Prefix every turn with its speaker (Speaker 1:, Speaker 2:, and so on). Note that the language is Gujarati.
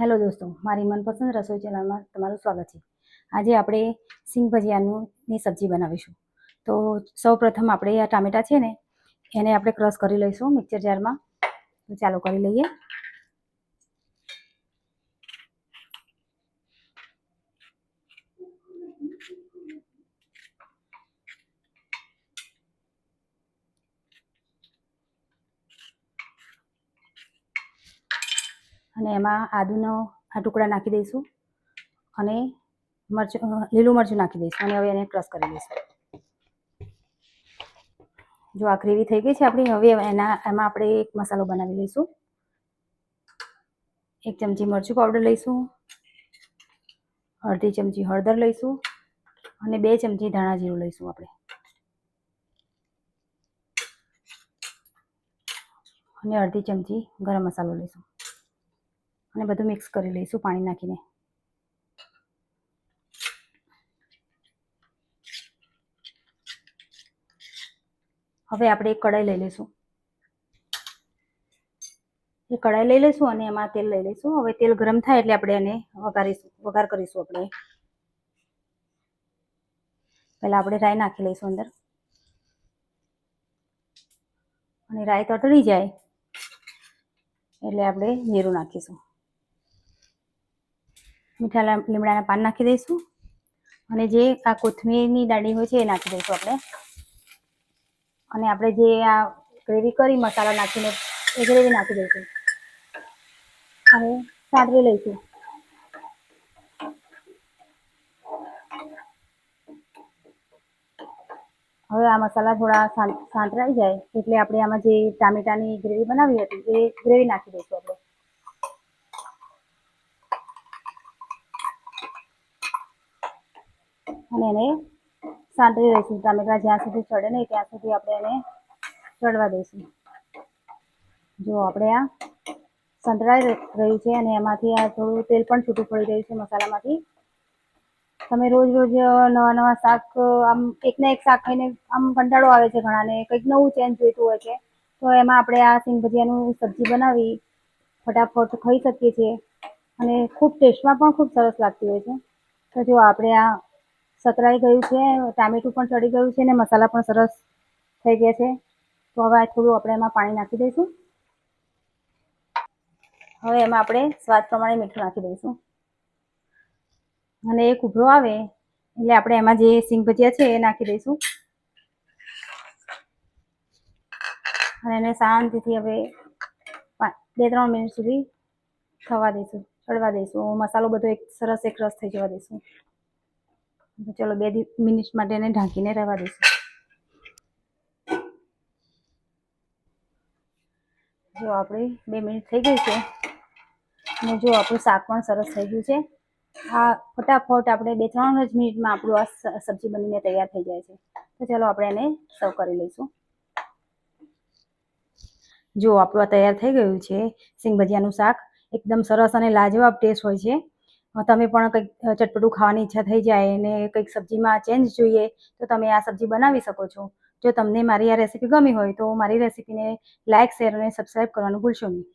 Speaker 1: હેલો દોસ્તો, મારી મનપસંદ રસોઈ ચેનલમાં તમારું સ્વાગત છે. આજે આપણે સિંગ ભજીયાનું સબ્જી બનાવીશું. તો સૌ પ્રથમ આપણે આ ટામેટા છે ને, એને આપણે ક્રશ કરી લઈશું મિક્સર જારમાં. તો ચાલો કરી લઈએ. અને એમાં આદુનો આ ટુકડા નાખી દઈશું અને મરચું લીલું મરચું નાખી દઈશું અને હવે એને ક્રશ કરી દઈશું. જો આ ગ્રેવી થઈ ગઈ છે આપણી, હવે એના, એમાં આપણે એક મસાલો બનાવી લઈશું. એક ચમચી મરચું પાવડર લઈશું, અડધી ચમચી હળદર લઈશું અને બે ચમચી ધાણા જીરું લઈશું આપણે. અને અડધી ચમચી ગરમ મસાલો લઈશું. અને બધું મિક્સ કરી લઈશું પાણી નાખીને. હવે આપણે એક કઢાઈ લઈ લઈશું. એ કઢાઈ લઈ લઈશું અને એમાં તેલ લઈ લઈશું. હવે તેલ ગરમ થાય એટલે આપણે એને વઘારીશું, વઘાર કરીશું આપણે. પહેલાં આપણે રાઈ નાખી લઈશું અંદર. અને રાઈ તતડી જાય એટલે આપણે જીરું નાખીશું. મીઠા લીમડાના પાન નાખી દઈશું. અને જે આ કોથમીરની દાંડી હોય છે એ નાખી દઈશું આપણે. અને આપણે જે આ ગ્રેવી કરી, મસાલા નાખીને, એ ગ્રેવી નાખી દઈશું. અને સાંતરી લઈશું. હવે આ મસાલા થોડા સાંતરાઈ જાય એટલે આપણે આમાં જે ટામેટાની ગ્રેવી બનાવી હતી, એ ગ્રેવી નાખી દઈશું આપણે. અને એને સાંતળી દઈશું ટામેટા જ્યાં સુધી ચડે નહીં, ત્યાં સુધી આપણે એને ચડવા દઈશું. જો આપણે આ સંતળાઈ રહ્યું છે અને એમાંથી આ થોડું તેલ પણ છૂટું પડી રહ્યું છે મસાલામાંથી. તમે રોજ રોજ નવા નવા શાક, આમ એકને એક શાક ખાઈને આમ કંટાળો આવે છે ઘણાને. કંઈક નવું ચેન્જ જોઈતું હોય છે. તો એમાં આપણે આ સિંગ ભજીયાનું સબ્જી બનાવી ફટાફટ ખાઈ શકીએ છીએ. અને ખૂબ ટેસ્ટમાં પણ ખૂબ સરસ લાગતી હોય છે. તો જો આપણે આ સતરાઈ ગયું છે, ટામેટું પણ ચડી ગયું છે અને મસાલા પણ સરસ થઈ ગયા છે. તો હવે થોડું આપણે એમાં પાણી નાખી દઈશું. હવે એમાં આપણે સ્વાદ પ્રમાણે મીઠું નાખી દઈશું. અને એક ઉભરો આવે એટલે આપણે એમાં જે સિંગ ભજીયા છે એ નાખી દઈશું. અને એને શાંતિથી હવે બે ત્રણ મિનિટ સુધી થવા દઈશું, ચડવા દઈશું. મસાલો બધો એક સરસ એક રસ થઈ જવા દઈશું. ચલો બે મિનિટ માટે એને ઢાંકીને રહેવા દઈશું. જો આપણે બે મિનિટ થઈ ગઈ છે. અને જો આપણું શાક પણ સરસ થઈ ગયું છે. આ ફટાફટ આપણે બે ત્રણ જ મિનિટમાં આપણું આ સબ્જી બનીને તૈયાર થઈ જાય છે. તો ચાલો આપણે એને સર્વ કરી લઈશું. જો આપણું આ તૈયાર થઈ ગયું છે. સિંગ ભજીયાનું શાક એકદમ સરસ અને લાજવાબ ટેસ્ટ હોય છે. તમે પણ કંઈક ચટપટું ખાવાની ઈચ્છા થઈ જાય અને કંઈક સબ્જીમાં ચેન્જ જોઈએ, તો તમે આ સબ્જી બનાવી શકો છો. જો તમને મારી આ રેસીપી ગમી હોય, તો મારી રેસીપીને લાઇક શેર અને સબસ્ક્રાઈબ કરવાનું ભૂલશો નહીં.